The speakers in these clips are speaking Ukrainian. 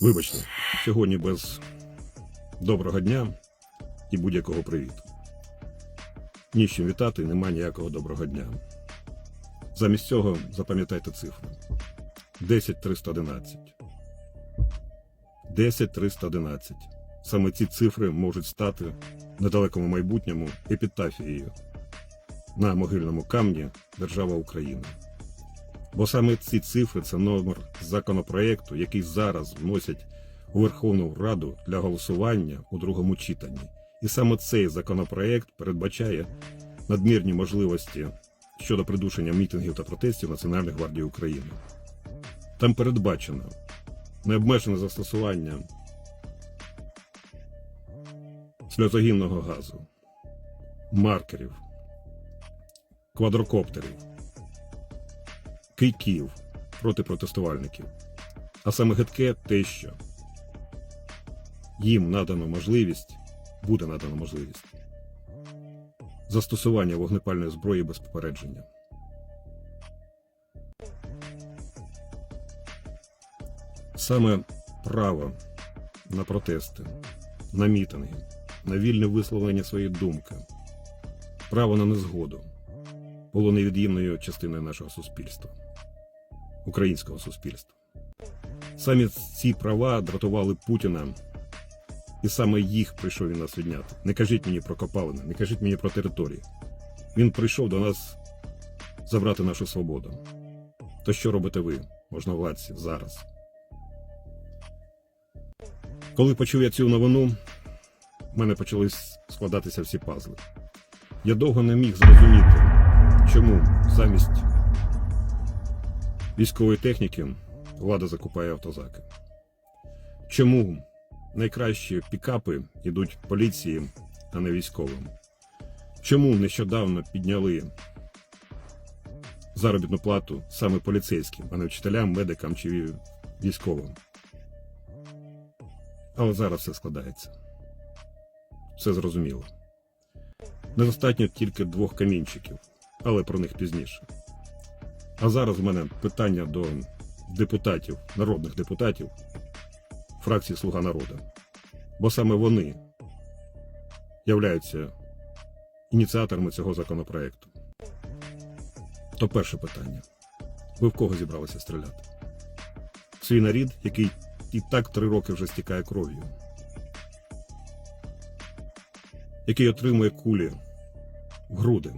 Вибачте, сьогодні без доброго дня і будь-якого привіту. Ні з чим вітати, нема ніякого доброго дня. Замість цього запам'ятайте цифру. 10311. 10311. Саме ці цифри можуть стати в недалекому майбутньому епітафією на могильному камні Держава Україна. Бо саме ці цифри це номер законопроекту, який зараз вносять у Верховну Раду для голосування у другому читанні. І саме цей законопроект передбачає надмірні можливості щодо придушення мітингів та протестів Національної гвардії України. Там передбачено необмежене застосування сльозогінного газу, маркерів, квадрокоптерів, кийків проти протестувальників. А саме гидке те, що їм надано можливість, буде надано можливість застосування вогнепальної зброї без попередження. Саме право на протести, на мітинги, на вільне висловлення своєї думки, право на незгоду було невід'ємною частиною нашого суспільства, українського суспільства. Самі ці права дратували Путіна, і саме їх прийшов він нас відняти. Не кажіть мені про копалини, не кажіть мені про території. Він прийшов до нас забрати нашу свободу. То що робите ви, можновладці, зараз? Коли почув я цю новину, в мене почали складатися всі пазли. Я довго не міг зрозуміти, чому замість військової техніки влада закупає автозаки. Чому найкращі пікапи йдуть поліції, а не військовим? Чому нещодавно підняли заробітну плату саме поліцейським, а не вчителям, медикам чи військовим? Але зараз все складається. Все зрозуміло. Недостатньо тільки двох камінчиків, але про них пізніше. А зараз в мене питання до депутатів, народних депутатів фракції Слуга народу. Бо саме вони являються ініціаторами цього законопроекту. То перше питання. Ви в кого зібралися стріляти? В свій нарід, який і так три роки вже стікає кров'ю, який отримує кулі в груди,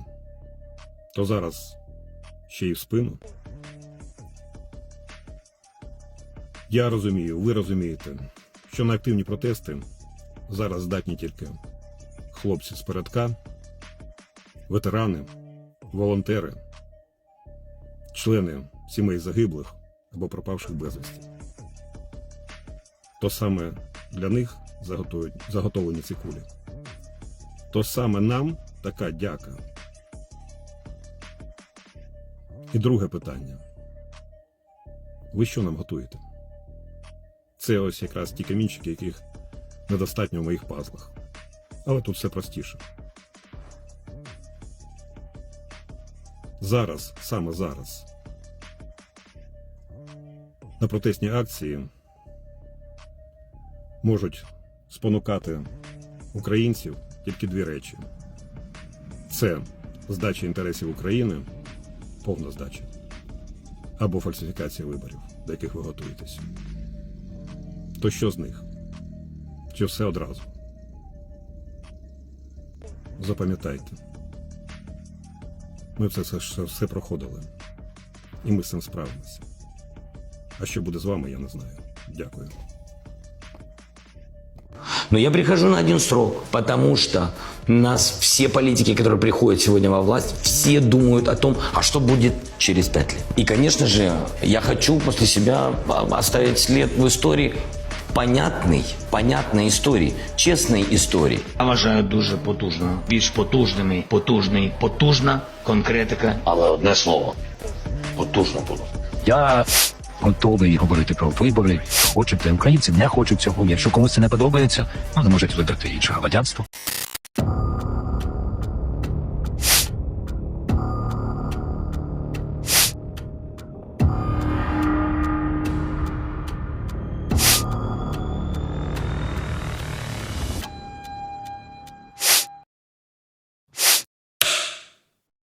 то зараз ще й в спину. Я розумію, ви розумієте, що на активні протести зараз здатні тільки хлопці з передка, ветерани, волонтери, члени сімей загиблих або пропавших безвісті. То саме для них заготовлені, ці кулі. То саме нам така дяка. І друге питання. Ви що нам готуєте? Це ось якраз ті камінчики, яких недостатньо в моїх пазлах. Але тут все простіше. Зараз, саме зараз, на протестні акції можуть спонукати українців тільки дві речі: це здача інтересів України, повна здача, або фальсифікація виборів, до яких ви готуєтесь. То що з них? Чи все одразу? Запам'ятайте. Ми все, все, все проходили. І ми з цим справимося. А що буде з вами, я не знаю. Дякую. Но я прихожу на один срок, потому что нас все политики, которые приходят сегодня во власть, все думают о том, а что будет через пять лет. И, конечно же, я хочу после себя оставить след в истории понятной, понятной истории, честной истории. Я вважаю дуже потужно. Більш потужними, потужний, потужна конкретика. Але одне слово потужно було. Я готовий говорити про вибори. Хочете українці не хочуть цього. Якщо комусь це не подобається, вони можуть вибрати інше громадянство.